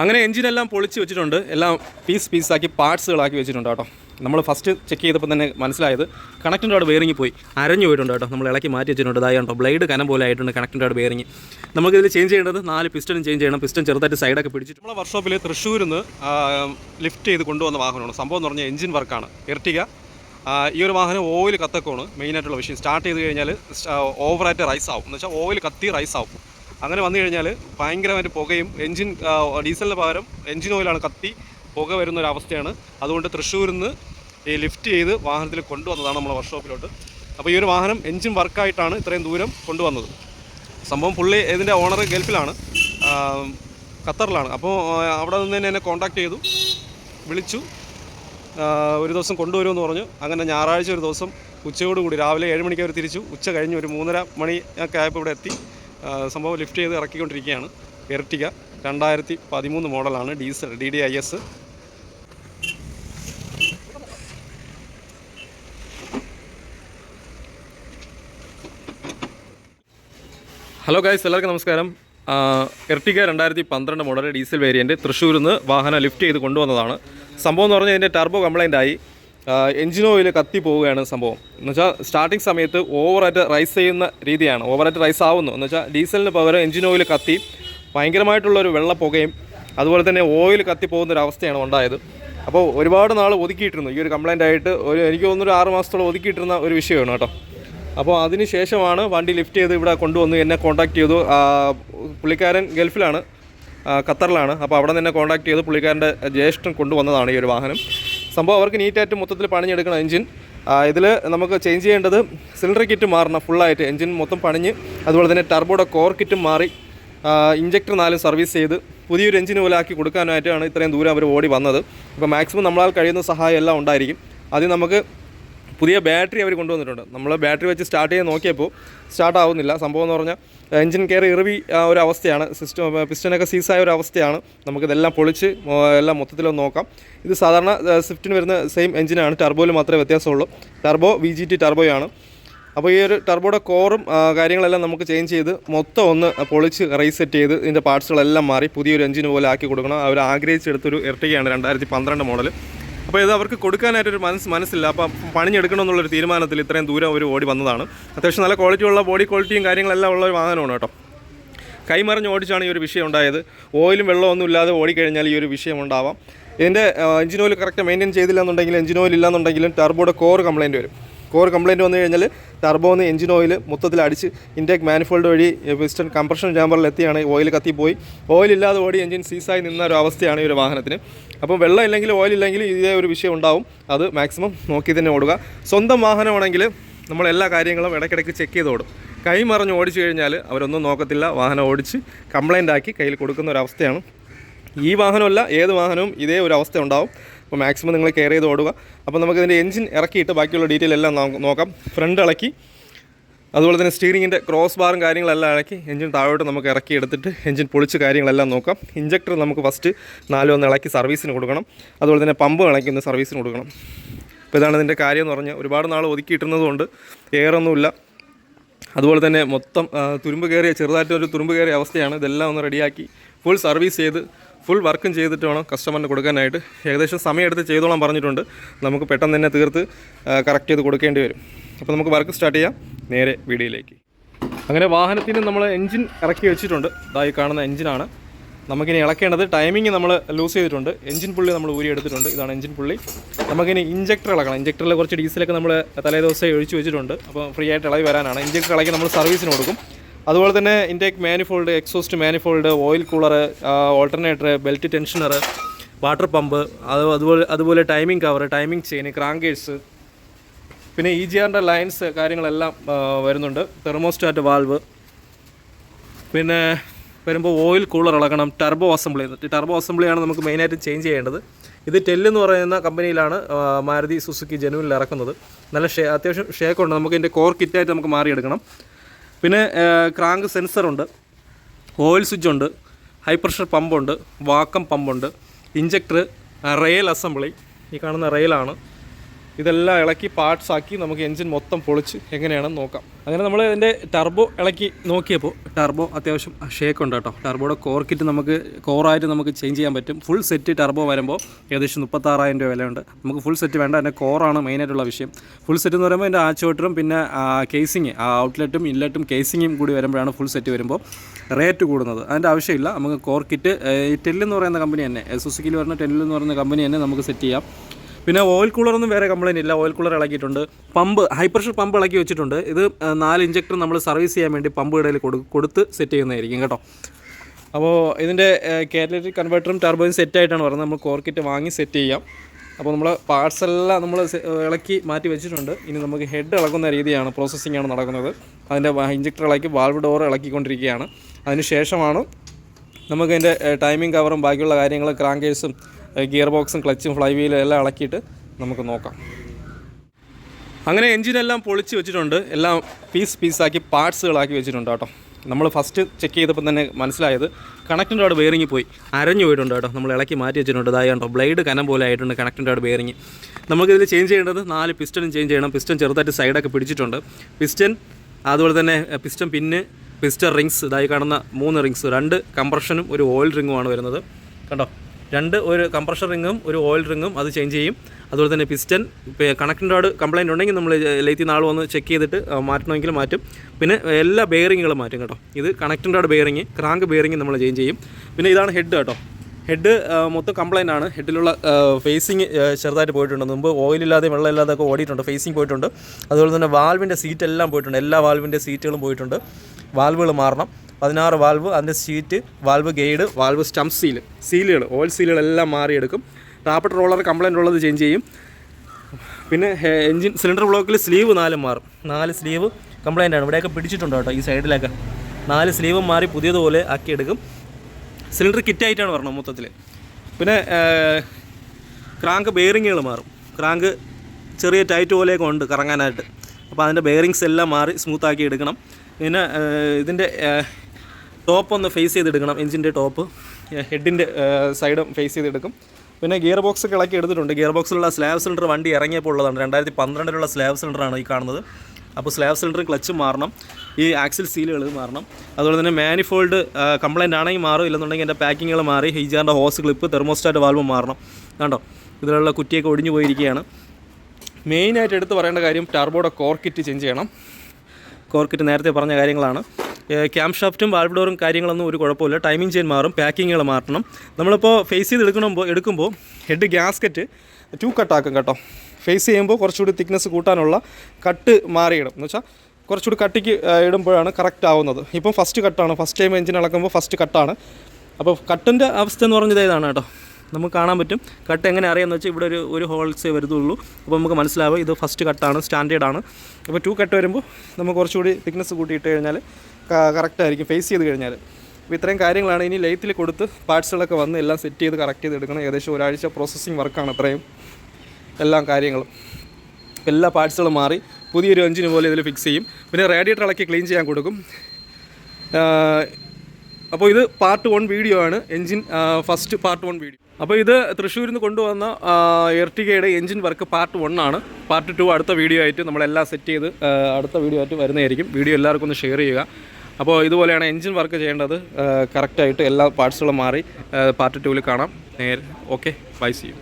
അങ്ങനെ എഞ്ചിനെല്ലാം പൊളിച്ച് വെച്ചിട്ടുണ്ട്. എല്ലാം പീസ് പീസാക്കി പാർട്സുകളാക്കി വെച്ചിട്ടുണ്ട് കേട്ടോ. നമ്മൾ ഫസ്റ്റ് ചെക്ക് ചെയ്തപ്പോൾ തന്നെ മനസ്സിലായത് കണക്റ്റിന്റെ അവിടെ ബെയറിംഗ് പോയി. അരഞ്ഞു പോയിട്ടുണ്ട് കേട്ടോ. നമ്മൾ ഇളക്കി മാറ്റി വെച്ചിട്ടുണ്ട്. ഇതായി കേട്ടോ ബ്ലേഡ് കനം പോലെ ആയിട്ടുണ്ട് കണക്റ്റിന്റെ അവിടെ ബെയറിംഗ് നമുക്കിതിൽ ചേഞ്ച് ചെയ്യേണ്ടത് നാല് പിസ്റ്റനും ചേഞ്ച് ചെയ്യണം. പിസ്റ്റൻ ചെറുതായിട്ട് സൈഡൊക്കെ പിടിച്ചിട്ട് നമ്മളെ വർക്ക്ഷോപ്പിൽ തൃശ്ശൂരിൽ നിന്ന് ലിഫ്റ്റ് ചെയ്ത് കൊണ്ടുവന്ന വാഹനമാണ്. സംഭവം എന്ന് പറഞ്ഞാൽ എഞ്ചിൻ വർക്കാണ് എർട്ടിക ഈ ഒരു വാഹനം ഓയിൽ കത്തക്കമാണ് മെയിനായിട്ടുള്ള വിഷയം. സ്റ്റാർട്ട് ചെയ്ത് കഴിഞ്ഞാൽ ഓവറായിട്ട് റൈസ് ആവും. എന്ന് വെച്ചാൽ ഓയിൽ കത്തി റൈസ് ആവും. അങ്ങനെ വന്നു കഴിഞ്ഞാൽ ഭയങ്കരമായിട്ട് പുകയും എൻജിൻ ഡീസലിന് പകരം എൻജിൻ ഓയിലാണ് കത്തി പുക വരുന്ന ഒരു അവസ്ഥയാണ്. അതുകൊണ്ട് തൃശ്ശൂരിൽ നിന്ന് ഈ ലിഫ്റ്റ് ചെയ്ത് വാഹനത്തിൽ കൊണ്ടുവന്നതാണ് നമ്മുടെ വർക്ക്ഷോപ്പിലോട്ട്. അപ്പോൾ ഈ ഒരു വാഹനം എൻജിൻ വർക്കായിട്ടാണ് ഇത്രയും ദൂരം കൊണ്ടുവന്നത്. സംഭവം പുള്ളി ഇതിന്റെ ഓണർ ഗൾഫിലാണ് ഖത്തറിലാണ്. അപ്പോൾ അവിടെ നിന്ന് തന്നെ എന്നെ കോൺടാക്ട് ചെയ്തു വിളിച്ചു ഒരു ദിവസം കൊണ്ടുവരുമെന്ന് പറഞ്ഞു. അങ്ങനെ ഞായറാഴ്ച ഒരു ദിവസം ഉച്ചയോടുകൂടി രാവിലെ ഏഴ് മണിക്ക് അവർ തിരിച്ചു. ഉച്ച കഴിഞ്ഞ് ഒരു മൂന്നര മണി ഒക്കെ ആയപ്പോൾ ഇവിടെ എത്തി. സംഭവം ലിഫ്റ്റ് ചെയ്ത് ഇറക്കിക്കൊണ്ടിരിക്കുകയാണ്. എർട്ടിക രണ്ടായിരത്തി പതിമൂന്ന് മോഡലാണ് diesel D D I S hello guys എല്ലാവർക്കും നമസ്കാരം. എർട്ടിക രണ്ടായിരത്തി പന്ത്രണ്ട് മോഡൽ ഡീസൽ വേരിയന്റ് തൃശ്ശൂരിൽ നിന്ന് വാഹനം ലിഫ്റ്റ് ചെയ്ത് കൊണ്ടുവന്നതാണ്. സംഭവം എന്ന് പറഞ്ഞാൽ ഇതിന്റെ ടർബോ കംപ്ലൈന്റ് ആയി. എഞ്ചിൻ ഓയിൽ കത്തി പോവുകയാണ് സംഭവം. എന്ന് വെച്ചാൽ സ്റ്റാർട്ടിങ് സമയത്ത് ഓവറായിട്ട് റൈസ് ചെയ്യുന്ന രീതിയാണ്. ഓവറായിട്ട് റൈസ് ആവുന്നു. എന്ന് വെച്ചാൽ ഡീസലിന് പകരം എഞ്ചിൻ ഓയിൽ കത്തി ഭയങ്കരമായിട്ടുള്ളൊരു വെള്ളപ്പുകയും അതുപോലെ തന്നെ ഓയിൽ കത്തി പോകുന്ന ഒരു അവസ്ഥയാണ് ഉണ്ടായത്. അപ്പോൾ ഒരുപാട് നാൾ ഒതുക്കിയിട്ടിരുന്നു. ഈ ഒരു കംപ്ലൈന്റ് ആയിട്ട് ഒരു എനിക്ക് തോന്നുന്നൊരു ആറ് മാസത്തോളം ഒതുക്കിയിട്ടിരുന്ന ഒരു വിഷയമാണ് കേട്ടോ. അപ്പോൾ അതിന് ശേഷമാണ് വണ്ടി ലിഫ്റ്റ് ചെയ്ത് ഇവിടെ കൊണ്ടുവന്ന്. എന്നെ കോൺടാക്ട് ചെയ്തു. പുള്ളിക്കാരൻ ഗൾഫിലാണ്. ഖത്തറിലാണ്. അപ്പോൾ അവിടെ നിന്ന് കോൺടാക്ട് ചെയ്ത് പുള്ളിക്കാരന്റെ ജ്യേഷ്ഠൻ കൊണ്ടുവന്നതാണ് ഈ ഒരു വാഹനം. സംഭവം അവർക്ക് നീറ്റായിട്ട് മൊത്തത്തിൽ പണിഞ്ഞെടുക്കണം എഞ്ചിൻ. ഇതിൽ നമുക്ക് ചേഞ്ച് ചെയ്യേണ്ടത് സിലിണ്ടർ കിറ്റ് മാറണം ഫുള്ളായിട്ട് എഞ്ചിൻ മൊത്തം പണിഞ്ഞ് അതുപോലെ തന്നെ ടർബോയുടെ കോർ കിറ്റും മാറി ഇഞ്ചക്ടർ നാലും സർവീസ് ചെയ്ത് പുതിയൊരു എഞ്ചിൻ പോലാക്കി കൊടുക്കാനായിട്ടാണ് ഇത്രയും ദൂരം അവർ ഓടി വന്നത്. അപ്പോൾ മാക്സിമം നമ്മളാൽ കഴിയുന്ന സഹായം എല്ലാം ഉണ്ടായിരിക്കും. ആദ്യം നമുക്ക് പുതിയ ബാറ്ററി അവർ കൊണ്ടുവന്നിട്ടുണ്ട്. നമ്മൾ ബാറ്ററി വെച്ച് സ്റ്റാർട്ട് ചെയ്ത് നോക്കിയപ്പോൾ സ്റ്റാർട്ട് ആവുന്നില്ല. സംഭവം എന്ന് പറഞ്ഞാൽ എഞ്ചിൻ കെയർ ഇറവി ഒരു അവസ്ഥയാണ്. സിസ്റ്റം പിസ്റ്റനൊക്കെ സീസായ ഒരു അവസ്ഥയാണ്. നമുക്കിതെല്ലാം പൊളിച്ച് എല്ലാം മൊത്തത്തിലൊന്ന് നോക്കാം. ഇത് സാധാരണ സ്വിഫ്റ്റിന് വരുന്ന സെയിം എഞ്ചിനാണ് ടർബോയിൽ മാത്രമേ വ്യത്യാസമുള്ളൂ. ടർബോ വി ജി ടി ടർബോയാണ് അപ്പോൾ ഈ ഒരു ടർബോയുടെ കോറും കാര്യങ്ങളെല്ലാം നമുക്ക് ചേഞ്ച് ചെയ്ത് മൊത്തം ഒന്ന് പൊളിച്ച് റീസെറ്റ് ചെയ്ത് ഇതിന്റെ പാർട്സുകളെല്ലാം മാറി പുതിയൊരു എഞ്ചിൻ പോലെ ആക്കി കൊടുക്കണം. അവർ ആഗ്രഹിച്ചെടുത്തൊരു ഇരട്ടികയാണ് രണ്ടായിരത്തി പന്ത്രണ്ട് മോഡൽ അപ്പോൾ ഇത് അവർക്ക് കൊടുക്കാനായിട്ടൊരു മനസ്സ് മനസ്സില്ല. അപ്പം പണിഞ്ഞെടുക്കണമെന്നുള്ളൊരു തീരുമാനത്തിൽ ഇത്രയും ദൂരം അവർ ഓടി വന്നതാണ്. അത്യാവശ്യം നല്ല ക്വാളിറ്റി ഉള്ള ബോഡി ക്വാളിറ്റിയും കാര്യങ്ങളെല്ലാം ഉള്ള ഒരു വാഹനമാണ് കേട്ടോ. കൈമറിഞ്ഞ് ഓടിച്ചാണ് ഈ ഒരു വിഷയം ഉണ്ടായത്. ഓയിലും വെള്ളമൊന്നും ഇല്ലാതെ ഓടിക്കഴിഞ്ഞാൽ ഈ ഒരു വിഷയം ഉണ്ടാവാം. ഇതിന്റെ എഞ്ചിൻ ഓയിൽ കറക്റ്റ് മെയിന്റെയിൻ ചെയ്തില്ല എന്നുണ്ടെങ്കിൽ എഞ്ചിൻ ഓയിൽ ഇല്ലാന്നുണ്ടെങ്കിലും ടർബോയുടെ കോർ കംപ്ലയിന്റ് വരും. കോർ കംപ്ലയിന്റ് വന്നു കഴിഞ്ഞാൽ ടർബോന്ന് എഞ്ചിൻ ഓയിൽ മൊത്തത്തിൽ അടിച്ച് ഇൻടേക്ക് മാനിഫോൾഡ് വഴി പിസ്റ്റൺ കംപ്രഷൻ ചാമ്പറിൽ എത്തിയാണ്. ഓയിൽ കത്തിപ്പോയി ഓയിൽ ഇല്ലാതെ ഓടി എഞ്ചിൻ സീസായി നിന്ന ഒരു അവസ്ഥയാണ് ഈ ഒരു വാഹനത്തിന്. അപ്പോൾ വെള്ളം ഇല്ലെങ്കിൽ ഓയിൽ ഇല്ലെങ്കിൽ ഇതേ ഒരു വിഷയം ഉണ്ടാവും. അത് മാക്സിമം നോക്കി തന്നെ ഓടുക. സ്വന്തം വാഹനമാണെങ്കിൽ നമ്മൾ എല്ലാ കാര്യങ്ങളും ഇടയ്ക്കിടയ്ക്ക് ചെക്ക് ചെയ്ത് ഓടും. കൈ മറിഞ്ഞ് ഓടിച്ചു കഴിഞ്ഞാൽ അവരൊന്നും നോക്കത്തില്ല. വാഹനം ഓടിച്ച് കംപ്ലൈന്റ് ആക്കി കയ്യിൽ കൊടുക്കുന്ന ഒരു അവസ്ഥയാണ് ഈ വാഹനമല്ല ഏത് വാഹനവും ഇതേ ഒരു അവസ്ഥ ഉണ്ടാവും. അപ്പോൾ മാക്സിമം നിങ്ങൾ കെയർ ചെയ്ത് ഓടുക. അപ്പോൾ നമുക്ക് ഇതിന്റെ എഞ്ചിൻ ഇറക്കിയിട്ട് ബാക്കിയുള്ള ഡീറ്റെയിൽ എല്ലാം നോക്കാം. ഫ്രണ്ട് ഇളക്കി. അതുപോലെ തന്നെ സ്റ്റീറിങ്ങിന്റെ ക്രോസ് ബാറും കാര്യങ്ങളെല്ലാം ഇളക്കി. എഞ്ചിൻ താഴോട്ട് നമുക്ക് ഇറക്കി എടുത്തിട്ട് എഞ്ചിൻ പൊളിച്ച് കാര്യങ്ങളെല്ലാം നോക്കാം. ഇഞ്ചക്ടർ നമുക്ക് ഫസ്റ്റ് നാലും ഒന്ന് ഇളക്കി സർവീസിന് കൊടുക്കണം. അതുപോലെ തന്നെ പമ്പ് ഇളക്കി ഒന്ന് സർവീസിന് കൊടുക്കണം. അപ്പോൾ ഇതാണ് ഇതിന്റെ കാര്യം എന്ന് പറഞ്ഞാൽ ഒരുപാട് നാൾ ഒതുക്കിയിട്ടുന്നതുകൊണ്ട് എയറൊന്നുമില്ല അതുപോലെ തന്നെ മൊത്തം തുരുമ്പ് കയറിയ ചെറുതായിട്ട് ഒരു തുരുമ്പ് കയറിയ അവസ്ഥയാണ്. ഇതെല്ലാം ഒന്ന് റെഡിയാക്കി ഫുൾ സർവീസ് ചെയ്ത് ഫുൾ വർക്കും ചെയ്തിട്ട് വേണം കസ്റ്റമറിന് കൊടുക്കാനായിട്ട്. ഏകദേശം സമയമെടുത്ത് ചെയ്തോളാൻ പറഞ്ഞിട്ടുണ്ട്. നമുക്ക് പെട്ടെന്ന് തന്നെ തീർത്ത് കറക്റ്റ് ചെയ്ത് കൊടുക്കേണ്ടി വരും. അപ്പോൾ നമുക്ക് വർക്ക് സ്റ്റാർട്ട് ചെയ്യാം. നേരെ വീഡിയോയിലേക്ക്. അങ്ങനെ വാഹനത്തിന് നമ്മൾ എൻജിൻ ഇറക്കി വെച്ചിട്ടുണ്ട്. ഇതായി കാണുന്ന എൻജിനാണ്. നമുക്കിനി ഇളക്കേണ്ടത് ടൈമിങ് നമ്മൾ ലൂസ് ചെയ്തിട്ടുണ്ട്. എഞ്ചിൻ പുള്ളി നമ്മൾ ഊരി എടുത്തിട്ടുണ്ട്. ഇതാണ് എഞ്ചിൻ പുള്ളി. നമുക്കിനി ഇഞ്ചക്ടർ ഇളക്കണം. ഇഞ്ചക്ടറിൽ കുറച്ച് ഡീസലൊക്കെ നമ്മൾ തലേ ദിവസം ഒഴിച്ച് വെച്ചിട്ടുണ്ട്. അപ്പോൾ ഫ്രീ ആയിട്ട് ഇളകി വരാനാണ്. ഇഞ്ചക്ടർ ഇളക്കി നമ്മൾ സർവീസിന് കൊടുക്കും. അതുപോലെ തന്നെ intake manifold exhaust manifold oil cooler alternator belt tensioner water pump അത് അതുപോലെ അതുപോലെ timing cover timing chain crankcase പിന്നെ ഇ ജി ആറിന്റെ ലൈൻസ് കാര്യങ്ങളെല്ലാം വരുന്നുണ്ട്. തെർമോസ്റ്റാറ്റ് വാൽവ് പിന്നെ വരുമ്പോൾ ഓയിൽ കൂളർ ഇളകണം ടർബോ അസംബ്ലി ടർബോ അസംബ്ലിയാണ് നമുക്ക് മെയിനായിട്ട് ചേഞ്ച് ചെയ്യേണ്ടത്. ഇത് ടെല്ല് എന്ന് പറയുന്ന കമ്പനിയിലാണ് മാരുതി സുസുക്കി ജനുവിനിൽ ഇറക്കുന്നത്. നല്ല ഷേ അത്യാവശ്യം ഷേക്ക് ഉണ്ട്. നമുക്ക് ഇതിന്റെ കോർ കിറ്റായിട്ട് നമുക്ക് മാറിയെടുക്കണം. പിന്നെ ക്രാങ്ക് സെൻസറുണ്ട് ഓയിൽ സ്വിച്ച് ഉണ്ട് ഹൈ പ്രഷർ പമ്പുണ്ട് വാക്കം പമ്പുണ്ട് ഇഞ്ചക്ടർ റെയിൽ അസംബ്ലി ഈ കാണുന്ന റെയിലാണ്. ഇതെല്ലാം ഇളക്കി പാർട്സ് ആക്കി നമുക്ക് എൻജിൻ മൊത്തം പൊളിച്ച് എങ്ങനെയാണെന്ന് നോക്കാം. അങ്ങനെ നമ്മൾ ഇതിന്റെ ടർബോ ഇളക്കി നോക്കിയപ്പോൾ ടർബോ അത്യാവശ്യം ഷേക്ക് ഉണ്ട് കേട്ടോ. ടർബോയുടെ കോർ കിറ്റ് നമുക്ക് കോറായിട്ട് നമുക്ക് ചേഞ്ച് ചെയ്യാൻ പറ്റും. ഫുൾ സെറ്റ് ടർബോ വരുമ്പോൾ ഏകദേശം മുപ്പത്താറായിരം രൂപ വിലയുണ്ട്. നമുക്ക് ഫുൾ സെറ്റ് വേണ്ട അതിന്റെ കോറാണ് മെയിനായിട്ടുള്ള വിഷയം. ഫുൾ സെറ്റ് എന്ന് പറയുമ്പോൾ അതിന്റെ ആച്ചോട്ടറും പിന്നെ കേസിങ് ഔട്ട്ലെറ്റും ഇൻലെറ്റും കേസിങ്ങും കൂടി വരുമ്പോഴാണ് ഫുൾ സെറ്റ് വരുമ്പോൾ റേറ്റ് കൂടുന്നത്. അതിന്റെ ആവശ്യമില്ല. നമുക്ക് കോർ കിറ്റ് ടെല്ലെന്ന് പറയുന്ന കമ്പനി തന്നെ സുസുക്കിയിൽ വരുന്ന ടെല്ലെന്ന് പറയുന്ന കമ്പനി തന്നെ നമുക്ക് സെറ്റ് ചെയ്യാം. പിന്നെ ഓയിൽ കൂളറൊന്നും വേറെ കംപ്ലൈന്റ് ഇല്ല. ഓയിൽ കൂളർ ഇളക്കിയിട്ടുണ്ട് പമ്പ് ഹൈ പ്രഷർ പമ്പ് ഇളക്കി വെച്ചിട്ടുണ്ട്. ഇത് നാല് ഇഞ്ചക്ടർ നമ്മൾ സർവീസ് ചെയ്യാൻ വേണ്ടി പമ്പ് ഇടയിൽ കൊടു കൊടുത്ത് സെറ്റ് ചെയ്യുന്നതായിരിക്കും കേട്ടോ. അപ്പോൾ ഇതിന്റെ കാറ്റലറ്റിക് കൺവെർട്ടറും ടർബോയും സെറ്റായിട്ടാണ് പറയുന്നത്. നമ്മൾ കോർക്കിറ്റ് വാങ്ങി സെറ്റ് ചെയ്യാം. അപ്പോൾ നമ്മൾ പാർട്സ് എല്ലാം നമ്മൾ ഇളക്കി മാറ്റി വെച്ചിട്ടുണ്ട്. ഇനി നമുക്ക് ഹെഡ് ഇളക്കുന്ന രീതിയാണ് പ്രോസസ്സിംഗ് ആണ് നടക്കുന്നത്. അതിന്റെ ഇഞ്ചക്ടർ ഇളക്കി വാൾവ് ഡോർ ഇളക്കിക്കൊണ്ടിരിക്കുകയാണ്. അതിന് ശേഷമാണ് നമുക്ക് അതിന്റെ ടൈമിംഗ് കവറും ബാക്കിയുള്ള കാര്യങ്ങൾ ക്രാങ്കേഴ്സും ഗിയർ ബോക്സും ക്ലച്ചും ഫ്ലൈ വീലും എല്ലാം ഇളക്കിയിട്ട് നമുക്ക് നോക്കാം. അങ്ങനെ എൻജിനെല്ലാം പൊളിച്ച് വെച്ചിട്ടുണ്ട്. എല്ലാം പീസ് പീസാക്കി പാർട്സുകളാക്കി വെച്ചിട്ടുണ്ട് കേട്ടോ. നമ്മൾ ഫസ്റ്റ് ചെക്ക് ചെയ്തപ്പോൾ തന്നെ മനസ്സിലായത് കണക്റ്റിന്റെ അവിടെ ബെയറിങ് പോയി. അരഞ്ഞു പോയിട്ടുണ്ട് കേട്ടോ. നമ്മൾ ഇളക്കി മാറ്റി വെച്ചിട്ടുണ്ട്. ഇതായി കണ്ടോ ബ്ലേഡ് കനം പോലെ ആയിട്ടുണ്ട് കണക്റ്റിന്റെ അവിടെ ബെയറിങ് നമുക്കിതിൽ ചേഞ്ച് ചെയ്യേണ്ടത് നാല് പിസ്റ്റനും ചേഞ്ച് ചെയ്യണം. പിസ്റ്റൺ ചെറുതായിട്ട് സൈഡൊക്കെ പിടിച്ചിട്ടുണ്ട്. പിസ്റ്റൻ അതുപോലെ തന്നെ പിസ്റ്റൺ പിന്ന് പിസ്റ്റർ റിങ്സ് ഇതായി കാണുന്ന മൂന്ന് റിങ്സ് രണ്ട് കംപ്രഷനും ഒരു ഓയിൽ റിങ്ങുമാണ് വരുന്നത്. കണ്ടോ? രണ്ട് ഒരു കംപ്രഷർ റിങ്ങും ഒരു ഓയിൽ റിങ്ങും അത് ചേഞ്ച് ചെയ്യും. അതുപോലെ തന്നെ പിസ്റ്റൻ കണക്റ്റിന്റെ റോഡ് കംപ്ലൈന്റ് ഉണ്ടെങ്കിൽ നമ്മൾ ലേത്തിൽ നാൾ വന്ന് ചെക്ക് ചെയ്തിട്ട് മാറ്റണമെങ്കിൽ മാറ്റും. പിന്നെ എല്ലാ ബെയറിങ്ങുകളും മാറ്റും കേട്ടോ. ഇത് കണക്റ്റിന്റെ റോഡ് ബെയറിങ് ക്രാങ്ക് ബെയറിങ് നമ്മൾ ചേഞ്ച് ചെയ്യും. പിന്നെ ഇതാണ് ഹെഡ് കേട്ടോ. ഹെഡ് മൊത്തം കംപ്ലൈന്റ് ആണ്. ഹെഡിലുള്ള ഫേസിങ് ചെറുതായിട്ട് പോയിട്ടുണ്ട്. മുമ്പ് ഓയിലില്ലാതെ വെള്ളമില്ലാതെ ഒക്കെ ഓടിയിട്ടുണ്ട് ഫേസിങ് പോയിട്ടുണ്ട്. അതുപോലെ തന്നെ വാൽവിന്റെ സീറ്റ് എല്ലാം പോയിട്ടുണ്ട്. എല്ലാ വാൽവിന്റെ സീറ്റുകളും പോയിട്ടുണ്ട്. വാൽവുകൾ മാറണം. പതിനാറ് വാൽവ് അതിന്റെ seat valve guide valve stump seal സീലുകൾ oil സീലുകളെല്ലാം മാറിയെടുക്കും. റാപ്പിഡ് റോളർ കംപ്ലൈന്റ് ഉള്ളത് ചേഞ്ച് ചെയ്യും. പിന്നെ എൻജിൻ സിലിണ്ടർ ബ്ലോക്കിൽ സ്ലീവ് നാല് മാറും. നാല് സ്ലീവ് കംപ്ലൈന്റ് ആണ്. ഇവിടെയൊക്കെ പിടിച്ചിട്ടുണ്ട് കേട്ടോ ഈ സൈഡിലൊക്കെ നാല് സ്ലീവും മാറി പുതിയതുപോലെ ആക്കിയെടുക്കും. സിലിണ്ടർ കിറ്റായിട്ടാണ് പറഞ്ഞത് മൊത്തത്തിൽ പിന്നെ ക്രാങ്ക് ബെയറിങ്ങുകൾ മാറും. ക്രാങ്ക് ചെറിയ ടൈറ്റ് പോലെയൊക്കെ ഉണ്ട് കറങ്ങാനായിട്ട്. അപ്പോൾ അതിന്റെ ബെയറിങ്സ് എല്ലാം മാറി സ്മൂത്താക്കി എടുക്കണം. പിന്നെ ഇതിന്റെ ടോപ്പ് ഒന്ന് ഫേസ് ചെയ്തെടുക്കണം എഞ്ചിന്റെ ടോപ്പ് ഹെഡിന്റെ സൈഡും ഫേസ് ചെയ്തെടുക്കും. പിന്നെ ഗിയർ ബോക്സ് ഇളക്കി എടുത്തിട്ടുണ്ട്. ഗിയർ ബോക്സിലുള്ള സ്ലാബ് സിലിണ്ടർ വണ്ടി ഇറങ്ങിയപ്പോൾ ഉള്ളതാണ്. രണ്ടായിരത്തി പന്ത്രണ്ടിലുള്ള സ്ലാബ് സിലിണ്ടറാണ് ഈ കാണുന്നത്. അപ്പോൾ സ്ലാബ് സിലിണ്ടർ ക്ലച്ച് മാറണം. ഈ ആക്സിൽ സീലുകൾ മാറണം. അതുപോലെ തന്നെ മാനിഫോൾഡ് കംപ്ലൈന്റ് ആണെങ്കിൽ മാറും. ഇല്ലെന്നുണ്ടെങ്കിൽ എന്റെ പാക്കിങ്ങുകൾ മാറി. ഹീജാറിന്റെ ഹോസ് ക്ലിപ്പ് തെർമോസ്റ്റാറ്റ് വാൽവ് മാറണം. കണ്ടോ? ഇതിലുള്ള കുറ്റിയൊക്കെ ഒടിഞ്ഞു പോയിരിക്കുകയാണ്. മെയിനായിട്ട് എടുത്ത് പറയേണ്ട കാര്യം ടർബോയുടെ കോർക്കിറ്റ് കിറ്റ് ചേഞ്ച് ചെയ്യണം. കോർക്കിറ്റ് കിറ്റ് നേരത്തെ പറഞ്ഞ കാര്യങ്ങളാണ്. ക്യാം ഷാഫ്റ്റും വാൾവ് ഡോറും കാര്യങ്ങളൊന്നും ഒരു കുഴപ്പമില്ല. ടൈമിംഗ് ചെയിൻ മാറും പാക്കിങ്ങുകൾ മാറ്റണം നമ്മളിപ്പോൾ ഫേസ് ചെയ്ത് എടുക്കണമ്പോൾ എടുക്കുമ്പോൾ ഹെഡ് ഗ്യാസ്കറ്റ് ടു കട്ടാക്കും കേട്ടോ. ഫേസ് ചെയ്യുമ്പോൾ കുറച്ചുകൂടി തിക്നെസ് കൂട്ടാനുള്ള കട്ട് മാറിയിടും. എന്ന് വെച്ചാൽ കുറച്ചുകൂടി കട്ടിക്ക് ഇടുമ്പോഴാണ് കറക്റ്റ് ആവുന്നത്. ഇപ്പം ഫസ്റ്റ് കട്ടാണ് ഫസ്റ്റ് ടൈം എഞ്ചിൻ ഇളക്കുമ്പോൾ ഫസ്റ്റ് കട്ടാണ് അപ്പോൾ കട്ടിന്റെ അവസ്ഥ എന്ന് പറഞ്ഞത് ഇതാണ് കേട്ടോ? നമുക്ക് കാണാൻ പറ്റും. കട്ട് എങ്ങനെ അറിയാമെന്ന് വെച്ചാൽ ഇവിടെ ഒരു ഒരു ഹോൾസേ വരുന്നുള്ളൂ. അപ്പോൾ നമുക്ക് മനസ്സിലാവും ഇത് ഫസ്റ്റ് കട്ടാണ് സ്റ്റാൻഡേർഡാണ് അപ്പോൾ ടു കട്ട് വരുമ്പോൾ നമുക്ക് കുറച്ചുകൂടി തിക്നെസ് കൂട്ടിയിട്ട് കഴിഞ്ഞാൽ കറക്റ്റ് ആയിരിക്കും ഫേസ് ചെയ്ത് കഴിഞ്ഞാൽ. അപ്പോൾ ഇത്രയും കാര്യങ്ങളാണ് ഇനി ലൈത്തിൽ കൊടുത്ത് പാർട്സുകളൊക്കെ വന്ന് എല്ലാം സെറ്റ് ചെയ്ത് കറക്റ്റ് ചെയ്ത് എടുക്കണം. ഏകദേശം ഒരാഴ്ച പ്രോസസ്സിങ് വർക്കാണ് അത്രയും എല്ലാ കാര്യങ്ങളും. എല്ലാ പാർട്സുകളും മാറി പുതിയൊരു എഞ്ചിന് പോലെ ഇതിൽ ഫിക്സ് ചെയ്യും. പിന്നെ റേഡിയേറ്റർ ഇളക്കി ക്ലീൻ ചെയ്യാൻ കൊടുക്കും. അപ്പോൾ ഇത് പാർട്ട് വൺ വീഡിയോ ആണ്. Engine first part one video അപ്പോൾ ഇത് തൃശ്ശൂരിൽ നിന്ന് കൊണ്ടുവന്ന എർട്ടിഗയുടെ എൻജിൻ വർക്ക് പാർട്ട് വൺ ആണ്. പാർട്ട് ടു അടുത്ത വീഡിയോ ആയിട്ട് നമ്മളെല്ലാം സെറ്റ് ചെയ്ത് അടുത്ത വീഡിയോ ആയിട്ട് വരുന്നതായിരിക്കും. വീഡിയോ എല്ലാവർക്കും ഒന്ന് ഷെയർ ചെയ്യുക. അപ്പോൾ ഇതുപോലെയാണ് എൻജിൻ വർക്ക് ചെയ്യേണ്ടത്. കറക്റ്റായിട്ട് എല്ലാ പാർട്സുകളും മാറി. പാർട്ട് ടൂവിൽ കാണാം. നേരെ ഓക്കെ ബൈ ചെയ്യും